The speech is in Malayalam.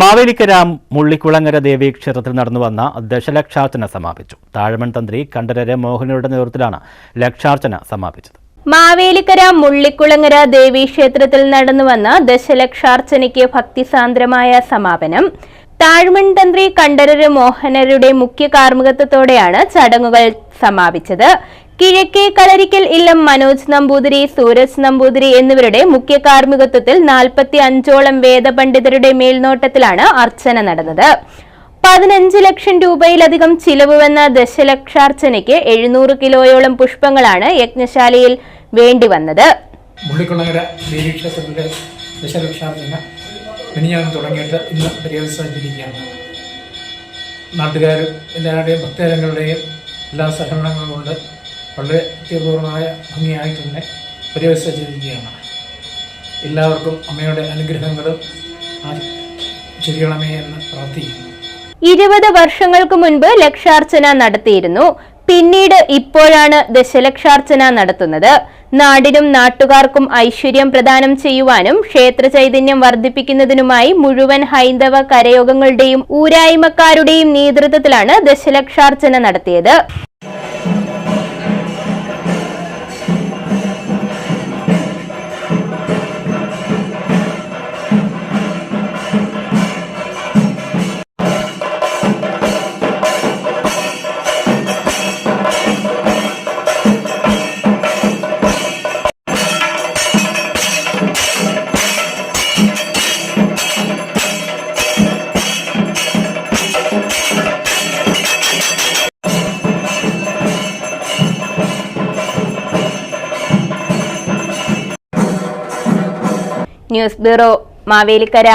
മാവേലിക്കര മുള്ളിക്കുളങ്ങര ദേവീക്ഷേത്രത്തിൽ നടന്നു വന്ന ദശലക്ഷാർച്ചന സമാപിച്ചു. താഴമൺ തന്ത്രി കണ്ഠരര് മോഹനരുടെ നേതൃത്വത്തിലാണ് ലക്ഷാർച്ചന സമാപിച്ചത്. മാവേലിക്കര മുള്ളിക്കുളങ്ങര ദേവീക്ഷേത്രത്തിൽ നടന്നുവന്ന ദശലക്ഷാർച്ചനയ്ക്ക് ഭക്തിസാന്ദ്രമായ സമാപനം. താഴ്മൺ തന്ത്രി കണ്ഠരര് മോഹനരുടെ മുഖ്യ കാർമ്മികത്വത്തോടെയാണ് ചടങ്ങുകൾ സമാപിച്ചത്. കിഴക്കേ കളരിക്കൽ ഇല്ലം മനോജ് നമ്പൂതിരി സൂരജ് നമ്പൂതിരി എന്നിവരുടെ മുഖ്യ കാർമ്മികത്വത്തിൽ നാൽപ്പത്തി അഞ്ചോളം വേദപണ്ഡിതരുടെ മേൽനോട്ടത്തിലാണ് അർച്ചന നടന്നത്. പതിനഞ്ച് ലക്ഷം രൂപയിലധികം ചിലവ് വന്ന ദശലക്ഷാർച്ചനയ്ക്ക് എഴുന്നൂറ് കിലോയോളം പുഷ്പങ്ങളാണ് യജ്ഞശാലയിൽ ഇന്ന് പര്യവസാനിച്ചിരിക്കുകയാണ്. നാട്ടുകാരും എല്ലാവരുടെയും ഭക്തജനങ്ങളുടെയും എല്ലാ സഹകരണങ്ങളും കൊണ്ട് വളരെ തീർപൂർണമായ ഭംഗിയായി തന്നെ പര്യവസാനിച്ചിരിക്കുകയാണ് എല്ലാവർക്കും അമ്മയുടെ അനുഗ്രഹങ്ങളും ചൊരിയണമേ എന്ന് പ്രാർത്ഥിക്കുന്നു. ഇരുപത് വർഷങ്ങൾക്ക് മുൻപ് ലക്ഷാർച്ചന നടത്തിയിരുന്നു. പിന്നീട് ഇപ്പോഴാണ് ദശലക്ഷാർച്ചന നടത്തുന്നത്. നാടിനും നാട്ടുകാർക്കും ഐശ്വര്യം പ്രദാനം ചെയ്യുവാനും ക്ഷേത്ര ചൈതന്യം വർദ്ധിപ്പിക്കുന്നതിനുമായി മുഴുവൻ ഹൈന്ദവ കരയോഗങ്ങളുടെയും ഊരായ്മക്കാരുടെയും നേതൃത്വത്തിലാണ് ദശലക്ഷാർച്ചന നടത്തിയത്. News bureau Mavelikkara